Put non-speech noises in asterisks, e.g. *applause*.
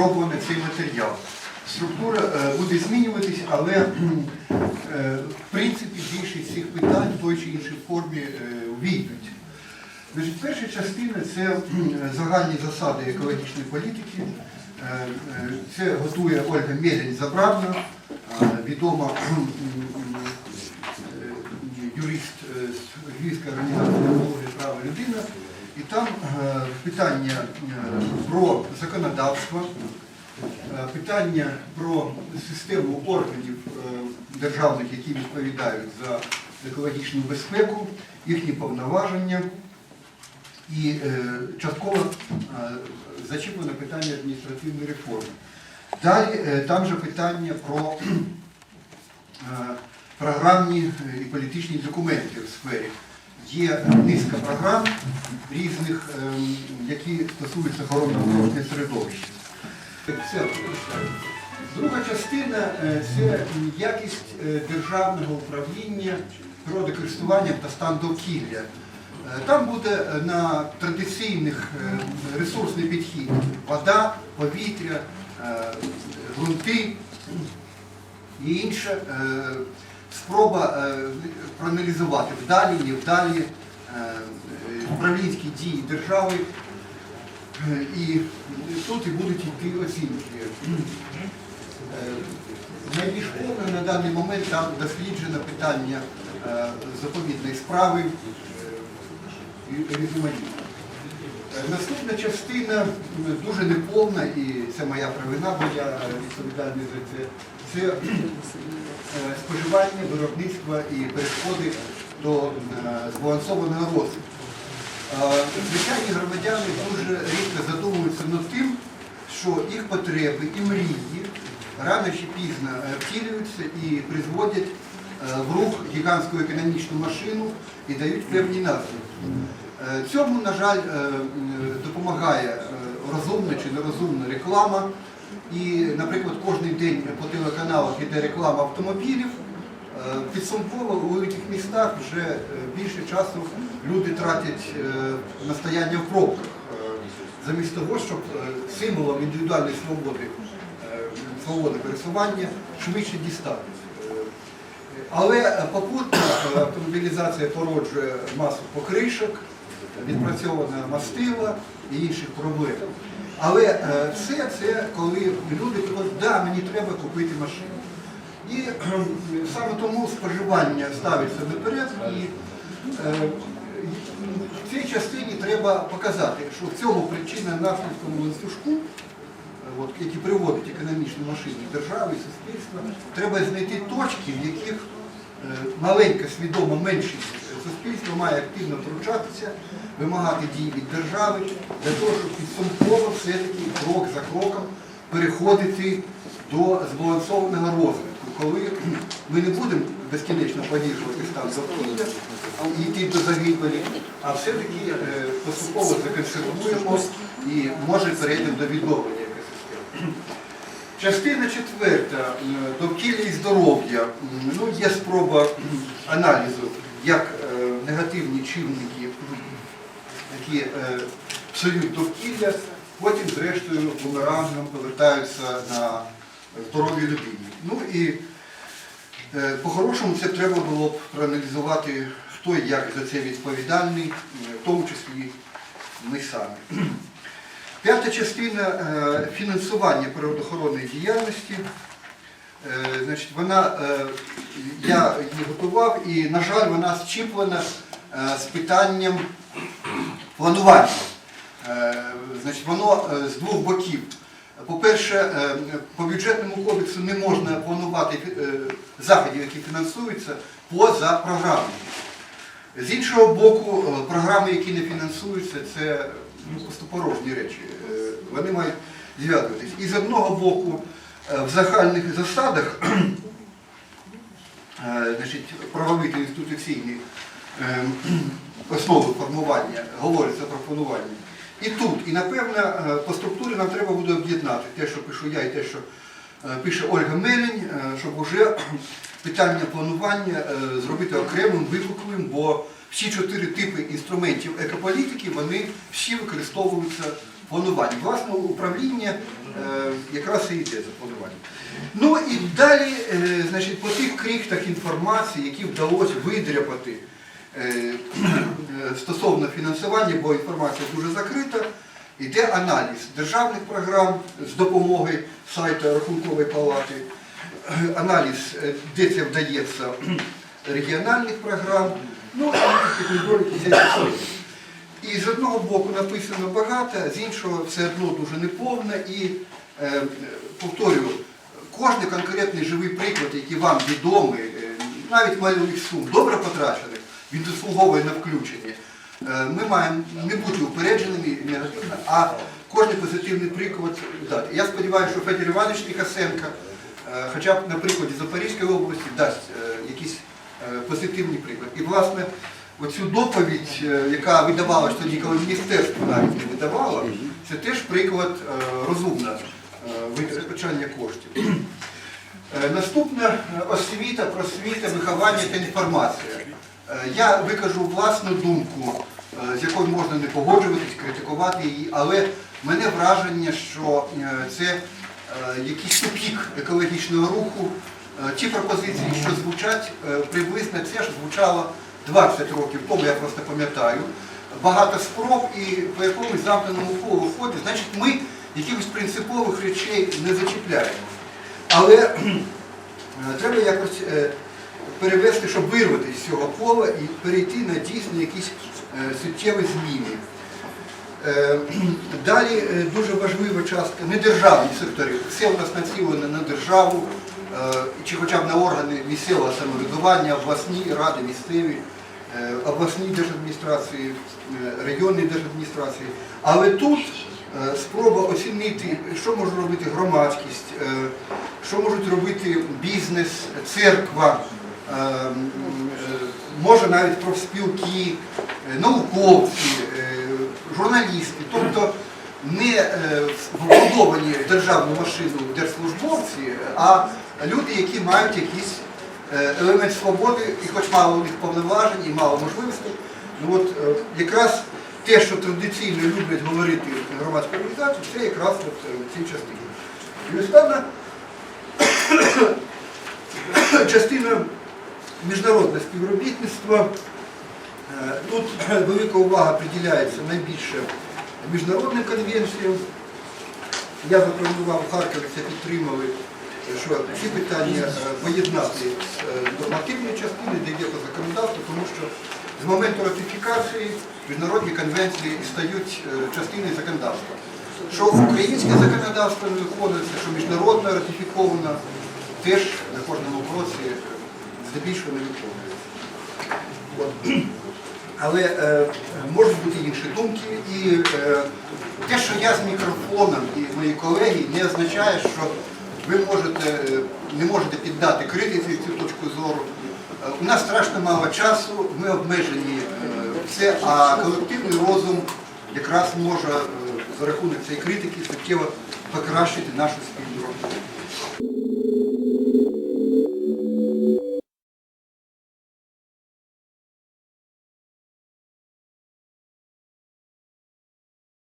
спробувано цей матеріал. Структура е, буде змінюватись, але е, в принципі більшість цих питань в той чи іншій формі е. Значить, перша частина це загальні засади екологічної політики. Це готує Ольга Мєлень Забравна, відома юрист Львівської організації «Екологія і права людини. І там е, питання е, про законодавство, е, питання про систему органів державних, які відповідають за екологічну безпеку, їхні повноваження. І частково е, зачіплено питання адміністративної реформи. Далі там же питання про програмні і політичні документи в сфері. Є низка програм різних, ем, які стосуються навколишнього середовища. Це Друга частина е, це якість е, державного управління природокористуванням та стан довкілля. Е, Там буде на традиційних ресурсний підхід вода, повітря, ґрунти і інше. Спроба е, проаналізувати вдалі, невдалі е, управлінські дії держави. Е, І тут і будуть йти оцінки. Найбільш повно на даний момент там досліджено питання заповідної справи і різноманітна. Наступна частина дуже неповна, і це моя провина, бо я відповідальний за це. Це е, споживання, виробництво і переходи до е, збалансованого розвитку. Е, Звичайні громадяни дуже рідко задумуються над тим, що їх потреби і мрії рано чи пізно втілюються і призводять в рух гігантську економічну машину і дають певні наслідки. Е, Цьому, на жаль, е, допомагає е, розумна чи нерозумна реклама. І, наприклад, кожен день по телеканалах йде реклама автомобілів. Підсумково у цих містах вже більше часу люди тратять на стояння в пробках, замість того, щоб символом індивідуальної свободи, свободи пересування швидше дістати. Але попутно автомобілізація породжує масу покришок, відпрацьована мастила і інших проблем. Але е, все це коли люди кажуть, да, мені треба купити машину. І саме тому споживання ставиться наперед. І е, в цій частині треба показати, що в цьому причина наслідком ланцюжку, е, от, які приводять економічну машину держави суспільства, треба знайти точки, в яких маленька свідома меншість суспільства має активно втручатися, вимагати дій від держави для того, щоб підсумково все-таки крок за кроком переходити до збалансованого розвитку, коли ми не будемо безкінечно погіршувати стан довкілля і йти до загибелі, а все-таки е, поступово законсервуємо і може перейдемо до відновлення екосистеми. Частина четверта довкілля і здоров'я. Ну, є спроба аналізу, як негативні чинники, які е, псують довкілля, потім, зрештою, бумерангом повертаються на здоров'я людині. Ну і е, по-хорошому це треба було б проаналізувати, хто і як за це відповідальний, в тому числі ми самі. П'ята частина е, фінансування природоохоронної діяльності. Е, Значить, вона, е, я її готував і, на жаль, вона зчіплена е, з питанням планування. Значить, воно з двох боків. По-перше, по бюджетному кодексу не можна планувати заходів, які фінансуються, поза програмою. З іншого боку, програми, які не фінансуються, це ну, пустопорожні речі. Е, Вони мають зв'язуватись. І з одного боку, в загальних засадах, *clears throat* е, значить, правові інституційні е, *clears throat* основи формування говориться про планування. І тут, і напевно, е, по структурі нам треба буде об'єднати те, що пишу я, і те, що е, пише Ольга Мелень, е, щоб уже *clears throat* питання планування е, зробити окремим, випуклим, бо всі чотири типи інструментів екополітики, вони всі використовуються планування. Власне, управління е, якраз і йде за планування. Ну і далі, е, значить, по тих крихтах інформації, які вдалося видряпати е, е, стосовно фінансування, бо інформація дуже закрита, йде аналіз державних програм з допомогою сайту Рахункової палати, аналіз, е, де це вдається, регіональних програм, ну і сільської. І з одного боку написано багато, з іншого все одно дуже неповно. І е, повторюю, кожен конкретний живий приклад, який вам відомий, е, навіть малих сум, добре потрачених, він заслуговує на включення. Е, ми маємо не бути упередженими негативно, а кожен позитивний приклад дати. Я сподіваюся, що Федір Іванович Нікасенко, е, хоча б на прикладі Запорізької області, дасть е, якийсь е, позитивний приклад. І, власне, оцю доповідь, е, яка видавалась тоді, коли міністерство навіть не видавало, це теж приклад е, розумного е, витрачання коштів. Е, Наступна освіта, просвіта, виховання та інформація. Я викажу власну думку, з якою можна не погоджуватись, критикувати її, але мене враження, що це якийсь тупік екологічного руху. Ті пропозиції, що звучать, приблизно це ж звучало 20 років тому, я просто пам'ятаю. Багато спроб і по якомусь замкненому колу ході, значить ми якихось принципових речей не зачіпляємо. Але е, треба якось е, перевести, щоб вирватися з цього кола і перейти на дійсно якісь е, суттєві зміни. Е, *clears throat* Далі е, дуже важлива частка недержавні сектори. Все у нас націлено на державу, е, чи хоча б на органи місцевого самоврядування, обласні ради, місцеві, обласні держадміністрації, районні держадміністрації. Але тут спроба оцінити, що може робити громадськість, що можуть робити бізнес, церква, може навіть профспілки, науковці, журналісти, тобто не е, вбудовані в державну машину держслужбовці, а люди, які мають якийсь е, елемент свободи, і хоч мало у них повноважень, і мало можливостей. Ну от е, якраз те, що традиційно люблять говорити громадські організації, це якраз от в цій. І останнє *coughs* частина міжнародне співробітництво. Е, Тут велика увага приділяється найбільше міжнародним конвенціям. Я запропонував Харкові, це підтримали, що ці питання е, поєднати з е, нормативної частини, де є по законодавству, тому що з моменту ратифікації міжнародні конвенції стають е, частиною законодавства. Що українське законодавство не виконується, що міжнародне ратифіковано, теж на кожному кроці е, здебільшого не виконується. Але е, можуть бути інші думки. І е, те, що я з мікрофоном і мої колеги, не означає, що ви можете, е, не можете піддати критиці цю точку зору. Е, у нас страшно мало часу, ми обмежені е, все, а колективний розум якраз може за рахунок цієї критики суттєво покращити нашу спільну роботу.